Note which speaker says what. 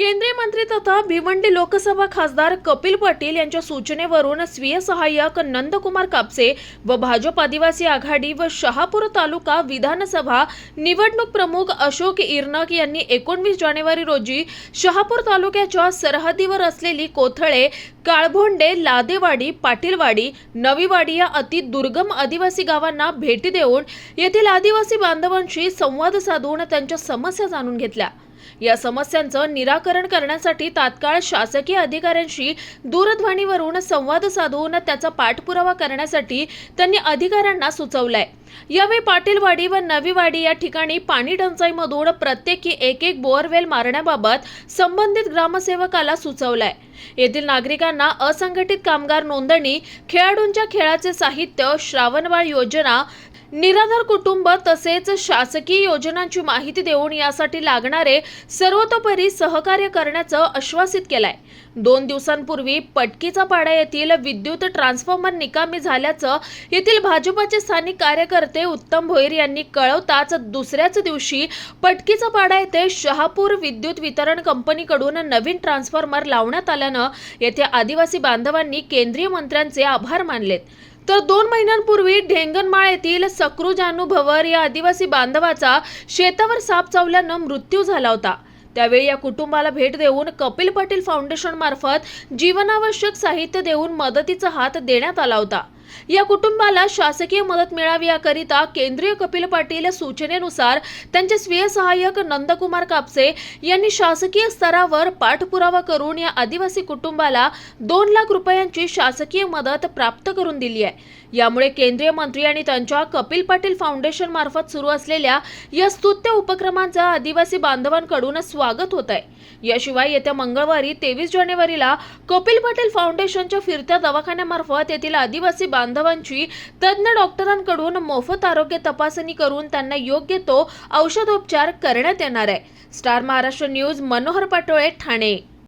Speaker 1: केंद्रीय मंत्री तथा भिवंडी लोकसभा खासदार कपिल पाटील यांच्या सूचनेवरून स्वीय सहाय्यक नंदकुमार कापसे व भाजप आदिवासी आघाडी व शहापूर तालुका विधानसभा निवडणूक प्रमुख अशोक इरनक यांनी एकोणवीस जानेवारी रोजी शहापूर तालुक्याच्या सरहद्दीवर असलेली कोथळे काळभोंडे लादेवाडी पाटीलवाडी नवीवाडी या अति दुर्गम आदिवासी गावांना भेटी देऊन येथील आदिवासी बांधवांशी संवाद साधून त्यांच्या समस्या जाणून घेतल्या. या समस्यांचं निराकरण करण्यासाठी तात्काळ शासकीय अधिकाऱ्यांशी दूरध्वनीवरून संवाद साधून त्याचा पाठपुरावा करण्यासाठी त्यांनी अधिकाऱ्यांना सुचवलंय. यावेळी पाटीलवाडी व नवीवाडी या ठिकाणी पाणी टंचाईमधून प्रत्येकी एक एक बोअरवेल मारण्याबाबत संबंधित ग्रामसेवकाला सुचवलंय. येथील नागरिकांना असंघटित कामगार नोंदणी खेळाडूंच्या खेळाचे साहित्य श्रावणबाळ योजना निराधार कुटुंब तसेच शासकीय योजनांची माहिती देऊन यासाठी लागणारे सर्वतोपरी सहकार्य करण्याचं आश्वासित केलंय. दोन दिवसांपूर्वी पटकीचा पाडा येथील विद्युत ट्रान्सफॉर्मर निकामी झाल्याचं येथील भाजपाचे स्थानिक कार्यकर्ते उत्तम भोईर यांनी कळवताच दुसऱ्याच दिवशी पटकीचा पाडा येथे शहापूर विद्युत वितरण कंपनीकडून नवीन ट्रान्सफॉर्मर लावण्यात आल्यानं येथे आदिवासी बांधवांनी केंद्रीय मंत्र्यांचे आभार मानलेत. तर दोन महिन्यांपूर्वी ढेंगणमाळ येथील सक्रू जानू भवर या आदिवासी बांधवाचा शेतावर साप चावल्यानं मृत्यू झाला होता. त्यावेळी या कुटुंबाला भेट देऊन कपिल पाटील फाउंडेशन मार्फत जीवनावश्यक साहित्य देऊन मदतीचा हात देण्यात आला होता. या कुटुंबाला शासकीय मदत मिळावी याकरिता केंद्रीय कपिल पाटील सूचनेनुसार त्यांचे स्वीय सहाय्यक नंदकुमार कापसे यांनी शासकीय स्तरावर पाठपुरावा करून या आदिवासी कुटुंबाला दोन लाख रुपयांची शासकीय मदत प्राप्त करून दिली आहे. यामुळे केंद्रीय मंत्री आणि त्यांच्या कपिल पाटील फाउंडेशन मार्फत सुरू असलेल्या या स्तुत्य उपक्रमांचा आदिवासी बांधवांकडून स्वागत होत आहे. याशिवाय येत्या मंगळवारी तेवीस जानेवारीला कपिल पाटील फाउंडेशनच्या फिरत्या दवाखान्यामार्फत येथील आदिवासी बांधवांची तज्ज्ञ डॉक्टरांकडून मोफत आरोग्य तपासणी करून त्यांना योग्य तो औषधोपचार करण्यात येणार आहे. Star Maharashtra news Manohar Patole Thane.